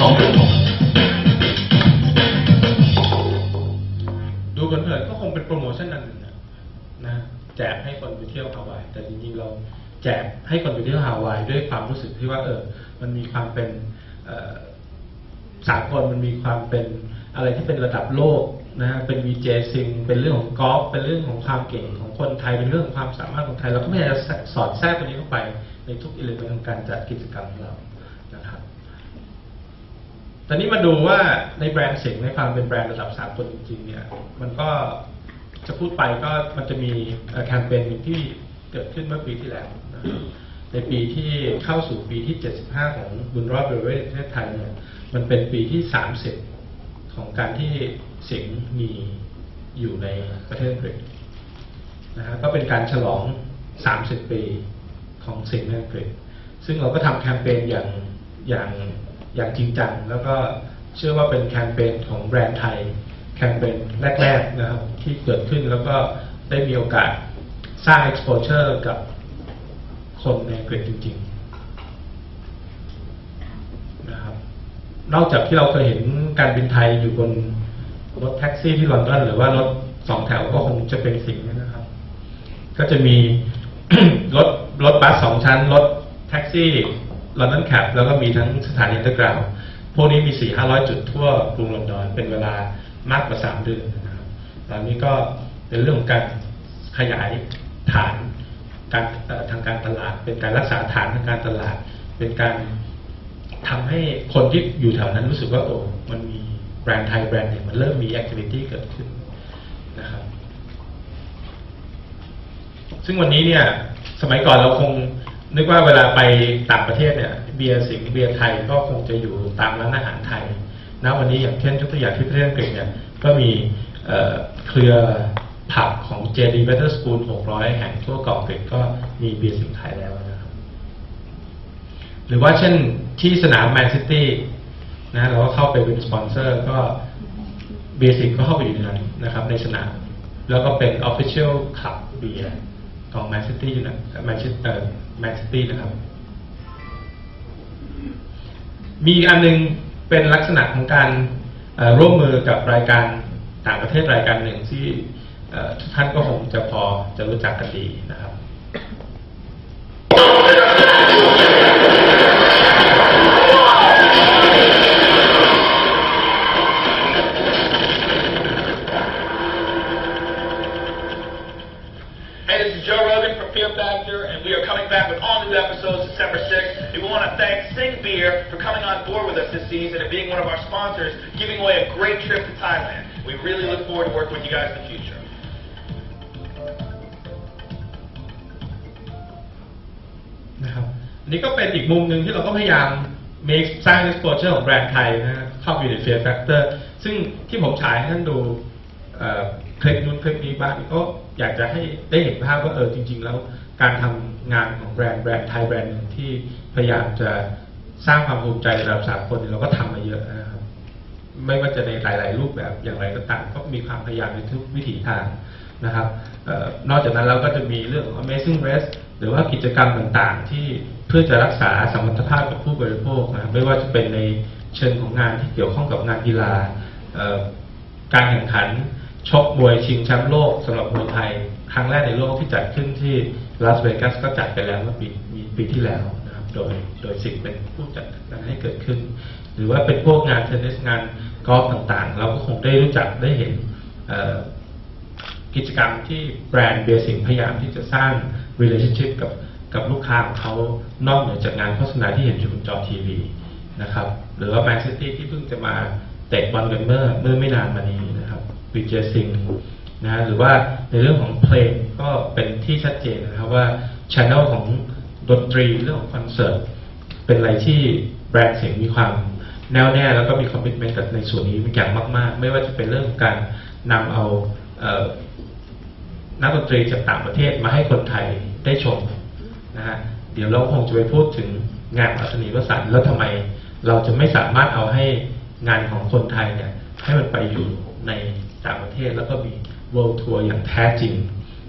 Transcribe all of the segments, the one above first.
สองเหรียญทองดูเผินๆก็คงเป็นโปรโมชั่นอันหนึ่งนะนะแจกให้คนไปเที่ยวฮาวาย แต่จริงๆเราแจกให้คนไปเที่ยวฮาวายด้วยความรู้สึกที่ว่าเออ มันมีความเป็นสากลมันมีความเป็นอะไรที่เป็นระดับโลกนะฮะเป็นวีเจซิงเป็นเรื่องของกอล์ฟเป็นเรื่องของความเก่งของคนไทยเป็นเรื่องของความสามารถของไทยเราก็พยายามจะสอดแทรกตรงนี้เข้าไปในทุกอิเลเมนต์ของการจัดกิจกรรมของเรา ตอนนี้มาดูว่าในแบรนด์เสิงในความเป็นแบรนด์ระดับสากลจริงๆเนี่ย มันก็จะพูดไปก็มันจะมีแคมเปญที่เกิดขึ้นเมื่อปีที่แล้ว ในปีที่เข้าสู่ปีที่ 75 ของบุญรอดเบเวอร์ประเทศไทยเนี่ยมันเป็นปีที่ 30 ของการที่สิงมีอยู่ในประเทศอังกฤษนะฮะก็เป็นการฉลอง 30 ปีของสิงในอังกฤษซึ่งเราก็ทำแคมเปญอย่างอย่าง อย่างจริงจังแล้วก็เชื่อว่าเป็นแคมเปญของแบรนด์ไทย แคมเปญแรกๆนะครับ ที่เกิดขึ้นแล้วก็ได้มีโอกาสสร้าง exposure กับคนในอังกฤษจริงๆนะครับนอกจากที่เราเคยเห็นการบินไทยอยู่บนรถแท็กซี่ที่ลอนดอนหรือว่ารถสองแถวก็คงจะเป็นสิ่งนี้นะครับ ก็จะมีรถรถบัสสองชั้น รถแท็กซี่ ลอนดอนแคปแล้วก็มีทั้งสถานีอันเดอร์กราวพวกนี้มีสี่ห้าร้อยจุดทั่วกรุงลอนดอนเป็นเวลามากกว่าสามเดือนนะครับตอนนี้ก็เป็นเรื่องของการขยายฐานการทางการตลาด เป็นการรักษาฐานทางการตลาด เป็นการทำให้คนที่อยู่แถวนั้นรู้สึกว่าโอ้ มันมีแบรนด์ไทยแบรนด์หนึ่งมันเริ่มมีแอคทิวิตี้เกิดขึ้นนะครับ ซึ่งวันนี้เนี่ย สมัยก่อนเราคง นึกว่าเวลาไปต่างประเทศเนี่ยเบียร์สิงเบียร์ไทยก็คงจะอยู่ตามร้านอาหารไทยนะวันนี้อย่างเช่นยกตัวอย่างที่ประเทศอังกฤษเนี่ยก็มีเครือผับของ JD Better School 600 แห่งทั่วเกาะอังกฤษก็มีเบียร์สิงไทยแล้วนะครับ หรือว่าเช่นที่สนามแมนซิตี้นะเราก็เข้าไปเป็นสปอนเซอร์ก็เบียร์สิงก็เข้าไปอยู่ในนั้นนะครับ ในสนาม แล้วก็เป็น Official Club เบียร์ของแมนซิตี้อยู่นะแมนซิตี้ แมนซิตี้นะครับ มีอันหนึงเป็นลักษณะของการร่วมมือกับรายการต่างประเทศรายการหนึ่งที่ทุกท่านก็คงจะพอจะรู้จักกันดีนะครับ Fear Factor, and we are coming back with all new episodes December 6th. And we want to thank Sing Beer for coming on board with us this season and being one of our sponsors, giving away a great trip to Thailand. We really look forward to working with you guys in the future. นะครับอันนี้ก็เป็นอีกมุมหนึ่งที่เราก็พยายาม make สร้าง exposure ของแบรนด์ไทยนะฮะเข้าไปอยู่ใน Fear Factor ซึ่งที่ผมฉายให้ท่านดูเอ่อคลิปนู้นคลิปนี้บ้างก็อยากจะให้ได้เห็นภาพว่าเออจริง ๆ แล้ว การทำงานของแบรนด์แบรนด์ไทยแบรนด์หนึ่งที่พยายามจะสร้างความภูมิใจระดับสากลเราก็ทำมาเยอะนะครับ ไม่ว่าจะในหลาย ๆ รูปแบบอย่างไรก็ตามก็มีความพยายามในทุกวิถีทางนะครับออนอกจากนั้นเราก็จะมีเรื่องของ Amazing Race หรือว่ากิจกรรมต่างๆ ที่เพื่อจะรักษาสมรรถภาพกับผู้บริโภคนะไม่ว่าจะเป็นในเชิงของงานที่เกี่ยวข้องกับงานกีฬาการแข่งขันชกมวยชิงแชมป์โลกสำหรับมวยไทย ครั้งแรกในโลกที่จัดขึ้นที่ ลาสเวกัสก็จัดไปแล้วเมื่อปีมีปีที่แล้วนะครับ โดยโดยสิงห์เป็นผู้จัดการให้เกิดขึ้น หรือว่าเป็นพวกงานเทนนิสงานกอล์ฟต่างๆ เราก็คงได้รู้จักได้เห็นกิจกรรมที่แบรนด์เบียร์สิงพยายามที่จะสร้าง relationship กับกับลูกค้าของเขานอกเหนือจากงานโฆษณาที่เห็นอยู่บนจอทีวีนะครับ หรือว่าแมนซิตี้ที่เพิ่งจะมาเตะบอลกันเมื่อเมื่อไม่นานมานี้นะครับวิเจสิงห์ นะฮะหรือว่าในเรื่องของเพลงก็เป็นที่ชัดเจนนะครับว่าช n e l ของดนตรีเรื่องของคอนเสิร์ตเป็นอะไรที่แบรนด์เสียงมีความแน่วแน่แล้วก็มีคอมมิชเมนต์กับในส่วนนี้อย่างมากๆ ไม่ว่าจะเป็นเรื่องของการนำเอาเออนักดนตรีจากต่างประเทศมาให้คนไทยได้ชมนะฮะเดี๋ยวเราคงจะไปพูดถึงงานอัศนีวสันต์แล้วทำไมเราจะไม่สามารถเอาให้งานของคนไทยเนี่ยให้มันไปอยู่ในต่างประเทศแล้วก็มี world tour อย่างแท้จริง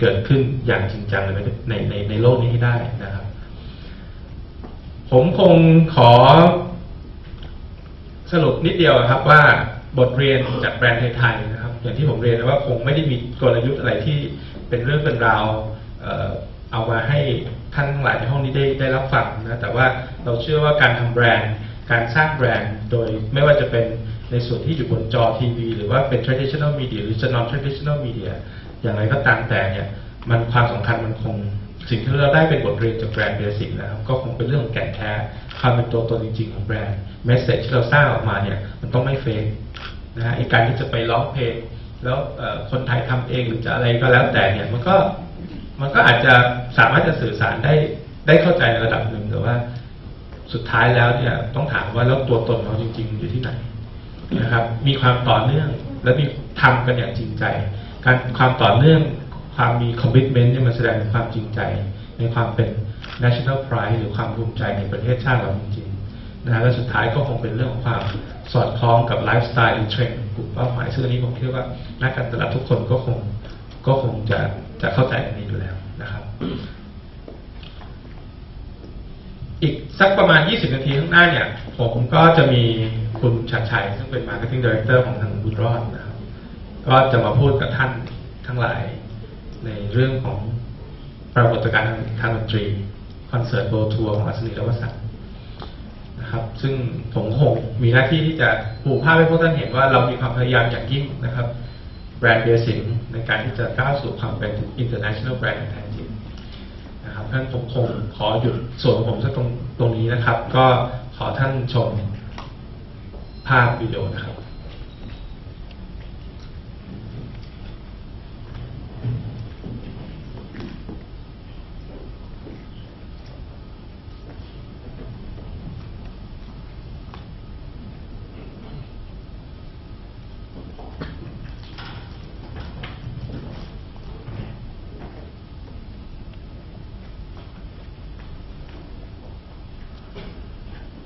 เกิดขึ้นอย่างจริงจังในในในในโลกนี้ให้ได้นะครับ ผมคงขอสรุปนิดเดียวครับว่าบทเรียนจากแบรนด์ไทยๆนะครับ อย่างที่ผมเรียนนะว่าคงไม่ได้มีกลยุทธ์อะไรที่เป็นเรื่องเป็นราวเอามาให้ท่านหลายในห้องนี้ได้ได้รับฟังนะแต่ว่าเราเชื่อว่าการทำแบรนด์ การสร้างแบรนด์โดยไม่ว่าจะเป็น ในส่วนที่อยู่บนจอทีวีหรือว่าเป็น traditional media หรือจะ non traditional media อย่างไรก็ตามแต่เนี่ยมันความสำคัญมันคงสิ่งที่เราได้เป็นบทเรียนจากแบรนด์เบสิกนะครับ ก็คงเป็นเรื่องของแก่นแท้ความเป็นตัวตนจริง ๆ ของแบรนด์เมสเซจที่เราสร้างออกมาเนี่ยมันต้องไม่เฟกนะฮะไอการที่จะไปร้องเพลงแล้วคนไทยทำเองหรือจะอะไรก็แล้วแต่เนี่ยมันก็มันก็อาจจะสามารถจะสื่อสารได้ได้เข้าใจในระดับหนึ่งแต่ว่าสุดท้ายแล้วเนี่ยต้องถามว่าแล้วตัวตนเราจริง ๆ อยู่ที่ไหน นะครับ มีความต่อเนื่อง และมีทำกันอย่างจริงใจ การความต่อเนื่องความมีคอมมิชเมนต์เนี่ยมันแสดงถึงความจริงใจ ในความเป็น national pride หรือความภูมิใจในประเทศชาติเราจริงๆนะฮะและสุดท้ายก็คงเป็นเรื่องของความสอดคล้องกับไลฟ์สไตล์หรือเทรนด์กลุ่มเป้าหมายซึ่งอันนี้ผมคิดว่านักการตลาดทุกคนก็คงก็คงจะจะเข้าใจอันนี้อยู่แล้วนะครับ อีกสักประมาณ 20 นาทีข้างหน้าเนี่ย ผมก็จะมี คุณชัดชัย ซึ่งเป็น Marketing Director ของทางบุญรอดนะครับ ก็จะมาพูดกับท่านทั้งหลาย ในเรื่องของปรากฏการณ์ทางดนตรี คอนเสิร์ตโบทัวร์ของอัศนีรวสันนะครับ ซึ่งผมคงมีหน้าที่ที่จะปูภาพให้พวกท่านเห็นว่าเรามีความพยายามอย่างยิ่งนะครับ แบรนด์เบียสิงในการที่จะก้าวสู่ความเป็น international brand อย่างแท้จริงนะครับท่านผมคงขอหยุดส่วนของผมสักตรงตรงนี้นะครับ ก็ขอท่านชม ภาพวิดีโอนะครับ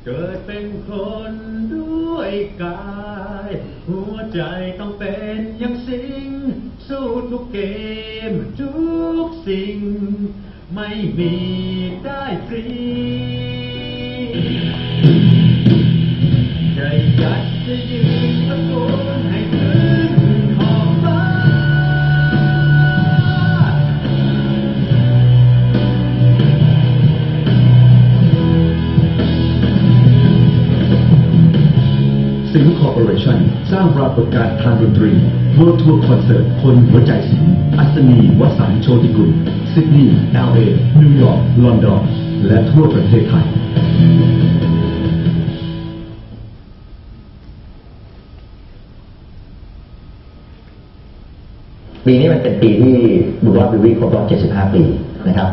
เกิดเป็นคนด้วยกาย หัวใจต้องเป็นอย่างสิง สู้ทุกเกมทุกสิ่ง ไม่มีได้ฟรีใจยัดจะยืนตะโกนให้ถึงขอ สิงห์คอร์ปอเรชั่นสร้างปรากฏการณ์ทางดนตรี World Tour Concert คนหัวใจสิงอัศนีวสันโชติกุลซิดนีย์ LA นิวยอร์กลอนดอนและทั่วประเทศไทยปีนี้มันเป็นปีที่บุญรอดวิวีครบรอบ 75 ปีนะครับ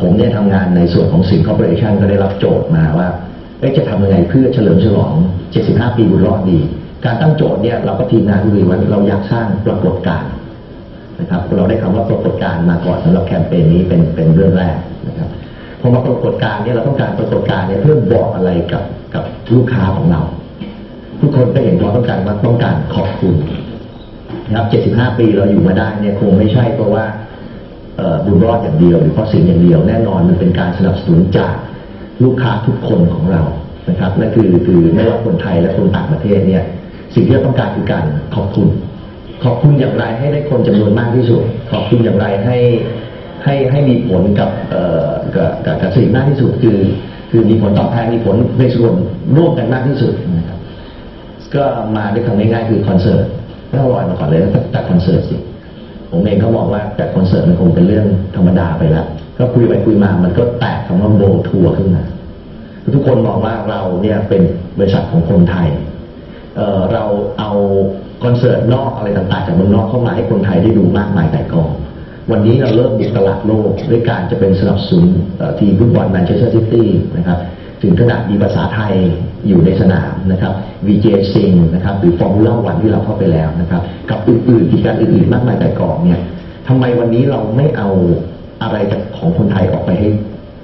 ผมเนี่ยทำงานในส่วนของสิงคอร์ปอเรชันก็ได้รับโจทย์มาว่า เอ๊ะจะทำยังไงเพื่อเฉลิมฉลอง 75 ปีบุญรอดดี การตั้งโจทย์เนี่ยเราก็ทีมงานคุยว่าเราอยากสร้างปรากฏการณ์นะครับเราได้คำว่าปรากฏการณ์มาก่อนสำหรับแคมเปญนี้เป็นเป็นเรื่องแรกนะครับพอมาปรากฏการณ์เนี่ยเราต้องการปรากฏการณ์เนี่ยเพื่อบอกอะไรกับกับลูกค้าของเรา ทุกคนก็เห็นความต้องการว่าต้องการขอบคุณนะครับ 75 ปีเราอยู่มาได้เนี่ยคงไม่ใช่เพราะว่าบุญรอดอย่างเดียว หรือเพราะสิ่งอย่างเดียวแน่นอนมันเป็นการสนับสนุนจาก ลูกค้าทุกคนของเรานะครับนั่นคือคือไม่ว่าคนไทยและคนต่างประเทศเนี่ยสิ่งที่เราต้องการคือการขอบคุณ ขอบคุณอย่างไรให้ได้คนจำนวนมากที่สุด ขอบคุณอย่างไรให้ให้ให้มีผลกับเอ่อกับกับกับสิ่งมากที่สุดคือ คือมีผลตอบแทนมีผลในส่วนร่วมกันมากที่สุดนะครับก็มาด้วยคำง่ายๆคือคอนเสิร์ตไม่ต้องรอยมาก่อนเลยแล้วจัดคอนเสิร์ตสิผมเองก็มองว่าจัดคอนเสิร์ตมันคงเป็นเรื่องธรรมดาไปแล้ว ก็คุยไปคุยมามันก็แตกคำว่าโบทัวร์ขึ้นมาทุกคนมองว่าเราเนี่ยเป็นบริษัทของคนไทยเเราเอาคอนเสิร์ตนอกอะไรต่างๆจากเมืองนอกเข้ามาให้คนไทยได้ดูมากมายแต่กองวันนี้เราเริ่มบุกตลาดโลกด้วยการจะเป็นสนับสนุนทีมฟุตบอลแมนเชสเตอร์ซิตี้นะครับถึงขนาดมีภาษาไทยอยู่ในสนามนะครับ VJ ซิงนะครับหรือฟอร์มูล่าวันที่เราเข้าไปแล้วนะครับ กับอื่นๆกิจการอื่นๆมากมายแต่กองเนี่ยทำไมวันนี้เราไม่เอา อะไรจากของคนไทยออกไปให้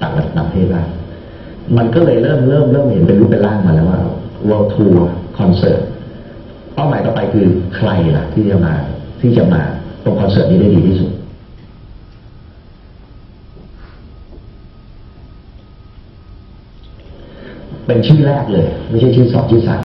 ต่างประเทศบ้างมันก็เลยเริ่มเริ่มเริ่มเห็นเป็นรูปเป็นร่างมาแล้วว่า World Tour Concert เป้าหมายต่อไปคือใครล่ะ ที่จะมาที่จะมาตรงคอนเสิร์ตนี้ได้ดีที่สุดเป็นชื่อแรกเลย ไม่ใช่ชื่อสองชื่อสาม